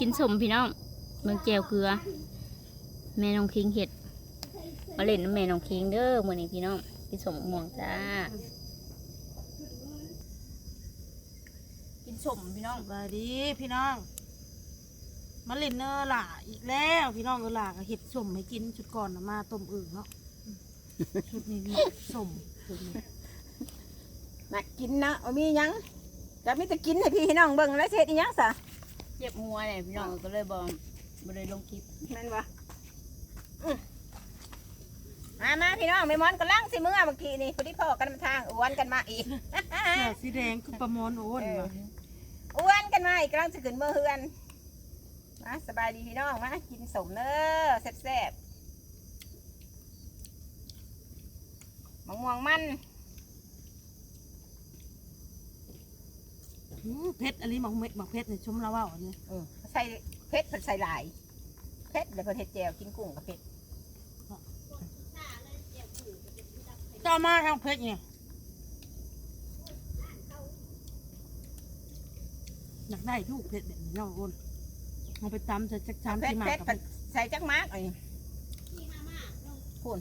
กินสมพี่น้องเมืองแจวเกลือ แม่น้องคิงเห็ดมาเล่นน้ำแม่น้องคิงเด้อมื้อนี้พี่น้องกินสมม่วงจ้า กินสมพี่น้องสบายดีพี่น้อง มาเล่นเนอร์ล่ะอีกแล้วพี่น้องเออล่ะก็เห็ดสมให้กินชุดก่อนน่ะมาต้มอึ่งเนาะชุดนี้นี่สมชุดนี้มากินนะเอามีหยังก็มีแต่กินให้พี่น้องเบิ่งแล้วเสร็จอีหยังซะ เจ็บหัวเนี่ยพี่น้องก็เลยบ่บ่ได้ลงคลิปแม่นบ่อื้อมามาพี่น้องแม่มอนกำลังสิมื้อเมื่อกี้นี่พอดีพ่อกันมาทางอ้วนกันมาอีก เสื้อสีแดงคือประมอนโอนว่ะอ้วนกันมาอีกกำลังจะขึ้นเมื่อเฮือนมาสบายดีพี่น้องมากินสมเน้อแซ่บๆมะม่วงมัน อืมเพชรอันนี้หมักเม็ดหมักเพชรเนี่ยชมเราว่าอันนี้เออใส่เพชรใส่หลายเพชรเดี๋ยวเพชรแจวกินกุ้งกับเพชรต่อมาทางเพชรเนี่ยอยากได้ลูกเพชรแบบนี้เนาะโอนเอาไปตำใส่จักชามเพชที่รมาเพชรกับใส่จักมากเลยคุณ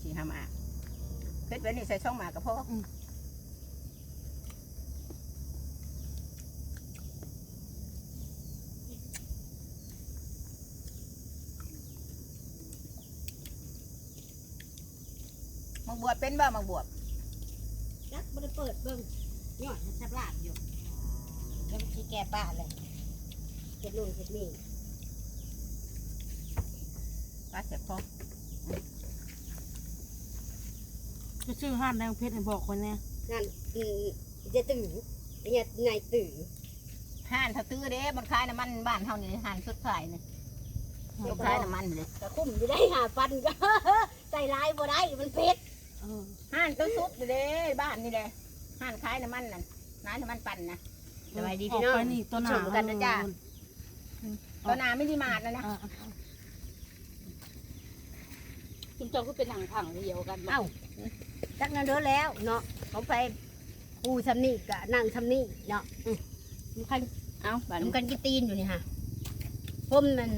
สี่ห้าหมากเพชรไว้นี่ใส่ช่องหมากกับพ่ออมั งบวบเป็นบ่มังบวบจักบ่ได้เปิดเบิ่งยอดมันแทบลาดอยู่แล้วมันชี้แก่ป้าเลยเฮ็ดนู่นเฮ็ดนี่ป้าเสียบพ่อจะชื่อห้านแดงเพชรให้บอกคนเนี่ยนั่นอืมจะตื่นเนี่ยนายตื่นห่านเขาตื้อเด้มันคล้ายน้ำมันบ้านเท่านี้ห่านสุดขายเนี่ยสุดขายน้ำมันเลยก็คุ้มอยู่ได้หาฟันก็ใส่ลายบ่ได้มันเผ็ดเออ ห่านตัวซุปเด้บ้านนี่เลยห่านคล้ายน้ำมันนั่นน้ำน้ำมันปั่นนะสบายดีออพี่กน้องไปนี่ตัวหนาชมกันนะจ๊ะตัวนาไม่ได้มาดนะนะอ่าคุณเจ้าก็เป็นหนังผังเดียวกันบ่เอ้าจักนั้นเด้อแล้วเนาะเขาไปปูทำนี่กะนั่งทำนี่เนาะอืมมันคันเอ้าบัดมันกันกินตีนอยู่นี่ฮะผมมัน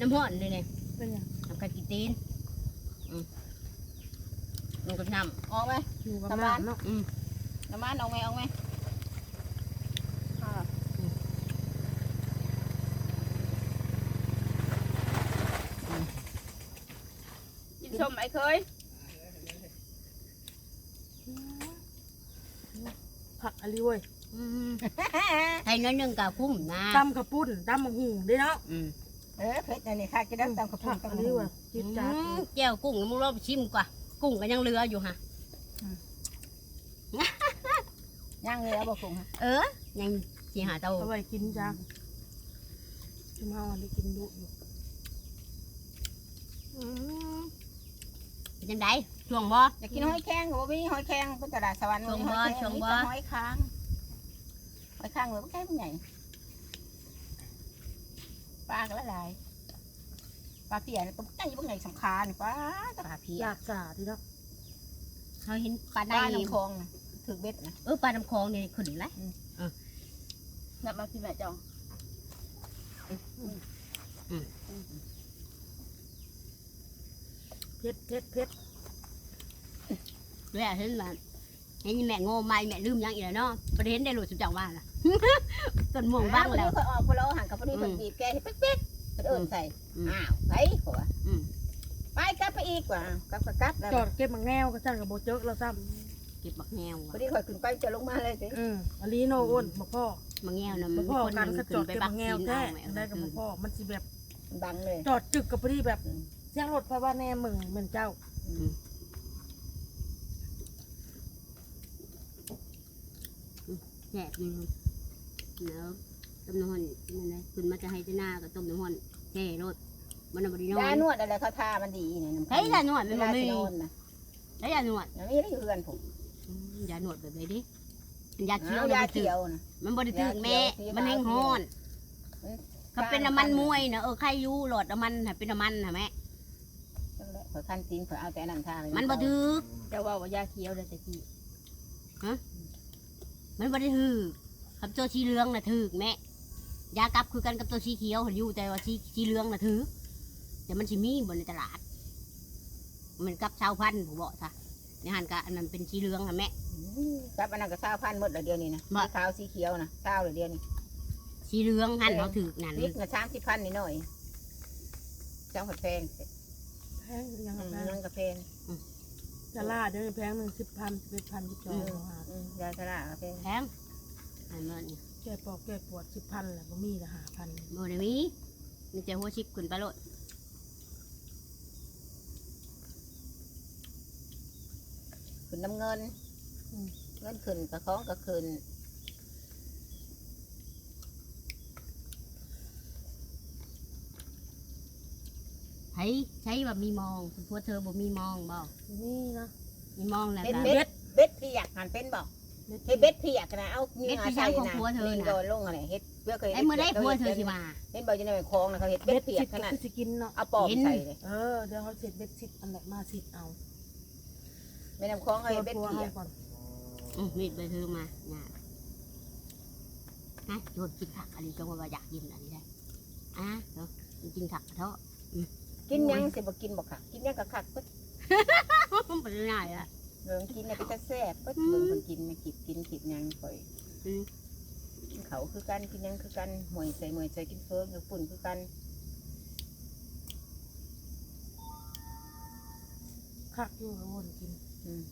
น้ำห้อนเลยเนี่ยเป็นยังทำกันกินตีนอืม ลงกับน้ำออกไหมอยู่กับสบายบ้านเนาะอืมน้ำมันออกไหมออกไหมอ่ากินสมไอ้เคยผักอะไรเว้ยอืมให้น้อยหนึงกะคุ้มนะตำกระปุ้นตำมะหูได้เนาะอืมเออเพชรอันนี้ค่ะกินได้ตามกระพุ้ผังกตามอะกระไรพุ้งเว้ยจิบจัดอืมแก้วกุ้งมึงรอบชิมกว่า กุ้งก็ยังเหลืออยู่ฮะย่างเลยแล้วบอกคงฮะเออยังสีหาเตาเอาไว้กินจ้าชิมเอาอันนี้กินดุอยู่อืมเป็นจังไดช่วงบ่อยากกินหอยแครงก็บ่มีหอยแครงเป็นตลาดสวรรค์ชงบ่มีหอยแครงชงบ่มีแต่หอยค้างหอยค้างเหลือแค่ไม่ใหญ่ปลาก็ละลาย ปลาเพียเนี่ยตัวใหญ่พวกไหนสำคัญปลาตลาดเพียอยากสาที่เนาะเขาเห็นปลาปในลาหนองคลองน่ะถือเบ็ดนะเออปลาน้ำคลองนี่ขึ้นแล้วนับมากินแม่เจ้าเผ็ดเผ็ดเผ็ดด้วยเห็นว่าเห็นแม่โง่ไม่แม่ลืมหยังอีกแล้วเนาะประเด็นได้หลุดสุดจังว่าล่ะต้นม่วงบ้างแล้วพอดีเขาออกพอเราหันกับพอดีเพิ่นบีบแกให้เป๊ก ๆเพิ่นเอิ้นใส่อืม อ้าวไปขวอืมไปกลับไปอีกกว่ากลับก็กลับแล้วจอดเก็บมังแนวก็จังกับโบเจอเราซ้เก็บบักแงวพอดีข่อยขึ้นไปจะลงมาเลยสิำอืมอันนี้โนอ้นมาพ่อบักแงวนะมาพ่อกันคก็นจอดไปเก็บบักมังแนกิวนแท้เอาได้กับมาพ่อมันสิแบบมันบังเลยจอดจึกกับพอดีแบบเสียงรถไฟว่าแน่มึงเหมือนเจ้าแฉะนี่แล้ว ต้มน้ำมันนั่นแหละขึ้นมาจะให้ที่หน้ากับต้มน้ำมันแช่รถมันบริโนยาอนนวดอะไรเขาทามันดีนี่น้ำเฮ้ยยาหนวดมันบ่มียาสิโนนะแล้วยาหนวดมันมีได้อยู่เพื่อนผมอืมยาหนวดแบบไหนดิมันยาเขียวเอานะยามันถึกเขียวนะมันบริถึกแม่ยาเขียวมันแห้งฮ้อนเอ้ยเขาเป็นน้ำมันมวยนะเออใครอยู่หลอดน้ำมันน่ะเป็นน้ำมันนะแม่จังเลยข่อยคันตีนข่อยเอาแต่น้ำทาเลยมันบ่ถึกเจ้าว่าว่ายาเขียวเลยตะกี้มันบ่ได้ถึกคำโจชีเหลืองน่ะถึกแม่ ยากลับคือกันกับตัวสีเขียวหันอยู่แต่ว่าสีสีเหลืองน่ะถือ แต่มันสิมีบนในตลาด มันกับชาวพันธุ์ผมบอกซะในหันกะอันนั้นเป็นสีเหลืองค่ะแม่กับอันนั้นก็เศร้าพันหมดละเดียวนี่นะบ่ สีขาวสีเขียวนะเศร้าละเดียวนี่สีเหลืองหันเขาถือนั่นพริกนะสามสิบพันนิดหน่อยจังผัดแพงแพงยังอืมแพงนั่นก็แพงจะล่าเดี๋ยวนี้แพงหนึ่งสิบพันสิบเอ็ดพันสิบสองหาอืมยาชราก็แพงแพงอันนั้นนี่ แก้ปอกแก้ปวดสิบพันแหละบ่มีละหาพันโมเดมีมีแต่หัวชิปขึ้นไปโลดขึ้นน้ำเงินเงินขึ้นกระของก็ขึ้นใช้ใช้แบบมีมองคุณพวกเธอบ่มีมองบ่นี่นะมีมองแล้วเป็นก็เบ็ดเบ็ดเพียกหันเป็นบอก เฮ็ดเบ็ดเพียกนะเอาเนื้อใส่นะลิงโดนลงอะไรเฮ็ดเพื่อเคยไอ้มือได้พัวเธอสิมาเห็นบอกจะในคลองนะเขาเฮ็ดเบ็เบ็ดดเปียสิกบขนาดก็สิกินเนาะเอาปอบใส่เลยเออเดี๋ยวเขาเสร็จเบ็ดสิบอันไหนมาสิบเอาไม่นำคลองเขาเฮ็ดเบ็ดตัวเปีให้ยกก่อนอืมมีดไปเธอมาหยาบฮะโยนกินผักอันนี้ก็ว่าอยากกินอันนี้ได้อะเนาะกินผักกระเทาะกินยังสิบ่กินบ่ค่ะกินยังก็คักปึ๊ดเป็นยังไงอะ เบิ่งกินเนี่ยเป็นแซ่บปึ๊ดเบิ่งคนกินนะกินกินกินยังข่อยอืมกินเขาคือกันกินยังคือกันหมวยใส่หมวยใส่กินเฟิร์กับปุ่นคือกันคักอยู่กับวนกินอืม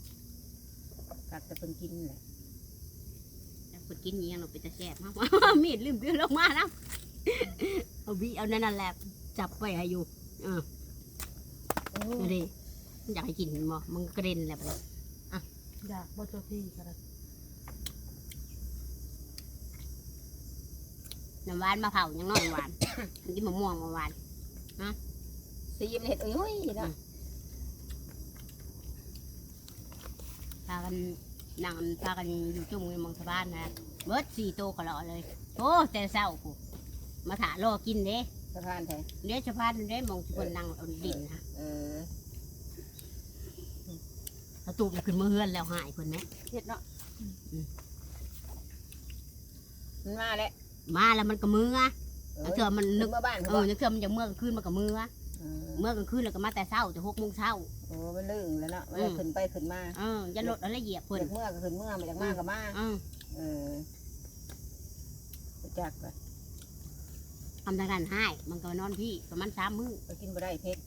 กัดแต่เพิ่นกินแหละแล้วคนกินอยังเราไปจะแซ่บมากมีดลืมเดือนลงมานะเอาบีเอานั่นนั่นแหละจับไปให้อยู่เออดูดิอยากให้กินมั้มึงกระเด็นแหละไป อยากบ่เจ้าที่ก็ได้น้ำหวานมะพร้าวยังน้อยหวานกินมะม่วงมาหวานสีมันเห็ดอุ้ยๆนะพากันนั่งพากันอยู่จุ่มในเมองสะบ้านนะเบิดสี่โตวก็รอเลยโอ้แต่เศร้ากูมาถารอกินเด้สะพานแท้เลี้ยงสะพานเด้มองทุกคนนั่งเอาดินนะเออ เขาตูบขึ้นมาเฮือนแล้วหายคนไหมเห็ดเนาะมันมาแล้วมาแล้วมันก็มืออะเอแล้วอเถื่อมันนึกเมื่อบ้านเอเขาอนึกเถื่อมันจะเมื่อกลางคืนมันก็มืออะเออเมื่อกลางคืนแล้วก็มาแต่เช้าแต่หกโมงเช้าโอ้มันลื่นแล้วเนาะมันอืมขึ้นไปขึ้นมาเออยันรถอะไรเหยียบเพิ่นจากเมื่อก็ขึ้นเมื่อมาจากมาก็มาเออเออรู้จักเลยทำทางนั้นให้มันก็นอนพี่ประมาณสามมื้อไปกินบ่ได้เพชร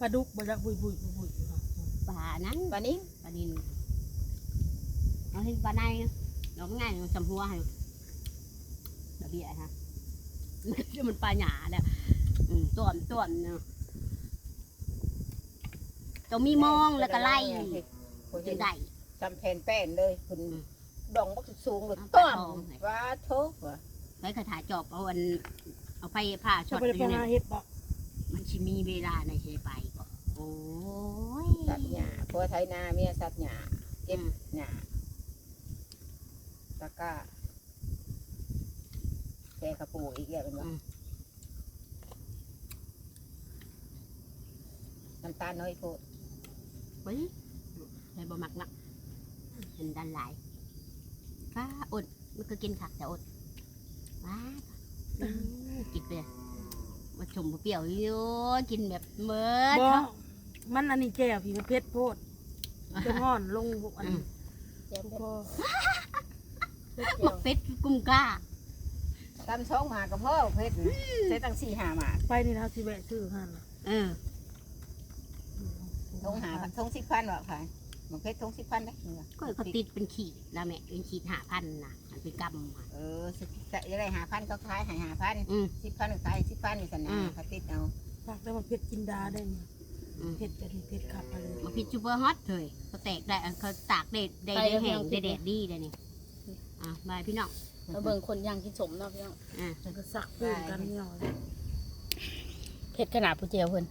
ปลาดุกบ่อยากบุยบุยบุยบุยอยู่ค่ะป่านั้นปานนี้ปลาดินเราเห็นปลาในเราง่ายๆจำหัวให้ดอกเบี้ยฮะมันก็จะมันปลาหยาเนี่ยอืมต้วมต้วมเนาะต้องมีมองแล้วก็ไล่โอ้ยจะได้จำแผ่นแป้นเลยขึ้นอืมดองบักสูงเลยเอาต้อมปลาทองให้ว้าโทษว่ะไว้คาถาจอบเอาอันเอาไปผ้าช็จะอตไปอไปยู่หาเนี่ยเฮ็ดบ่มันชิมีเวลาในเชไปก็ โอ้ยสัตว์หยาเพราะว่าไทยนาเมียสัตว์หยาเก็บอืมหยาตะกร้าแกกระปูอีกแล้วเป็นว่าน้ำตาลน้อยโพดเฮ้ยเลยบ่มักนักเห็นดันหลายฟ้าอดมันก็กินผักแต่อดว้าอืมกินไปมาชมบ่เปรี้ยวอยู่กินแบบเมื่อบ่ มันอันนี้แก้วพี่มันเผ็ดโพดจะห่อนลงอันนี้แจ่มพอพวกเป็ดกุ้งกล้าตำช่องหมากับพ่อเพชรใช้ตั้งสี่หาหมาไปนี่นะสิแวะซื้อหั่นน่ะเออทงหาทงสิบพันวะค่ะหมันเพชรทงสิบพันได้เหรอก็เขาติดเป็นขีดนะแม่เป็นขีดหาพันนะมันเป็นกำอะเออสิบจะได้หาพันก็ขายหาหาพันอืมสิบพันก็ขายสิบพันอยู่สันอืนามเขาติดเอาฝากแต่ว่าเผ็ดกินดาได้นี่ อืม เผ็ดจะนี่เผ็ดขับไปเลยมาพิดซูเปอร์ฮอตเลยเขาแตกได้เขาตากได้ได้ได้แห้งได้แดดดีเลยนี่อะบายพี่น้องเราเบิ่งคนย่างกินสมเนาะพี่น้องอะมันก็ซักปืนกันเนี่ยเผ็ดขนาดผู้เจียวเพิ่น